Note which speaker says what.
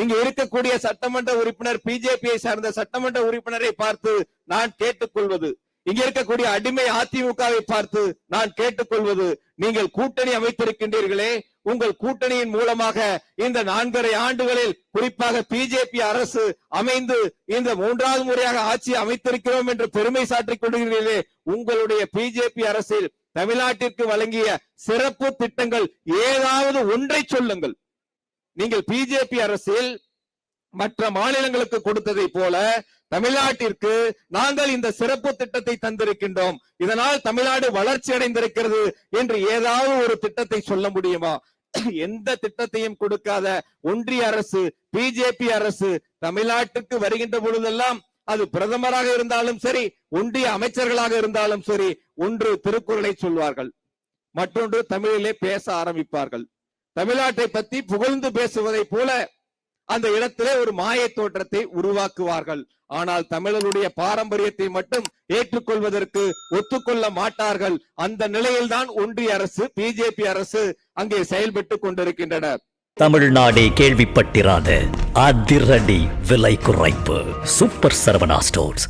Speaker 1: இங்கு இருக்கக்கூடிய சட்டமன்ற உறுப்பினர் பிஜேபியை சார்ந்த சட்டமன்ற உறுப்பினரை பார்த்து நான் கேட்டுக்கொள்வது. இங்க இருக்கக்கூடிய அடிமை அதிமுகவை பார்த்து நான் கேட்டுக்கொள்வது. நீங்கள் கூட்டணி அமைத்திருக்கின்றீர்களே உங்கள் கூட்டணியின் மூலமாக இந்த நான்கரை ஆண்டுகளில் குறிப்பாக பிஜேபி அரசு அமைந்து இந்த மூன்றாவது முறையாக ஆட்சி அமைத்திருக்கிறோம் என்று பெருமை சாற்றிக் கொள்கிறீர்களே உங்களுடைய பிஜேபி அரசில் தமிழ்நாட்டிற்கு வழங்கிய சிறப்பு திட்டங்கள் ஏதாவது ஒன்றை சொல்லுங்கள். நீங்கள் பிஜேபி அரசில் மற்ற மாநிலங்களுக்கு கொடுத்ததை போல தமிழ்நாட்டிற்கு நாங்கள் இந்த சிறப்பு திட்டத்தை தந்திருக்கின்றோம். இதனால் தமிழ்நாடு வளர்ச்சி அடைந்திருக்கிறது என்று ஏதாவது ஒரு திட்டத்தை சொல்ல முடியுமா? எந்த திட்டத்தையும் கொடுக்காத ஒன்றிய அரசு பிஜேபி அரசு தமிழ்நாட்டுக்கு வருகின்ற பொழுதெல்லாம் அது பிரதமராக இருந்தாலும் சரி ஒன்றிய அமைச்சர்களாக இருந்தாலும் சரி ஒன்று திருக்குறளை சொல்வார்கள். மற்றொன்று தமிழிலே பேச ஆரம்பிப்பார்கள். தமிழ்நாட்டை பத்தி புகழ்ந்து பேசுவதை போல அந்த இடத்திலே ஒரு மாய தோற்றத்தை உருவாக்குவார்கள். ஆனால் தமிழருடைய பாரம்பரியத்தை மட்டும் ஏற்றுக்கொள்வதற்கு ஒத்துக்கொள்ள மாட்டார்கள். அந்த நிலையில்தான் ஒன்றிய அரசு பிஜேபி அரசு அங்கே செயல்பட்டு கொண்டிருக்கின்றனர்
Speaker 2: தமிழ்நாடே கேள்விப்பட்டிராத அதிரடி விலை குறைப்பு. Super Saravana stores.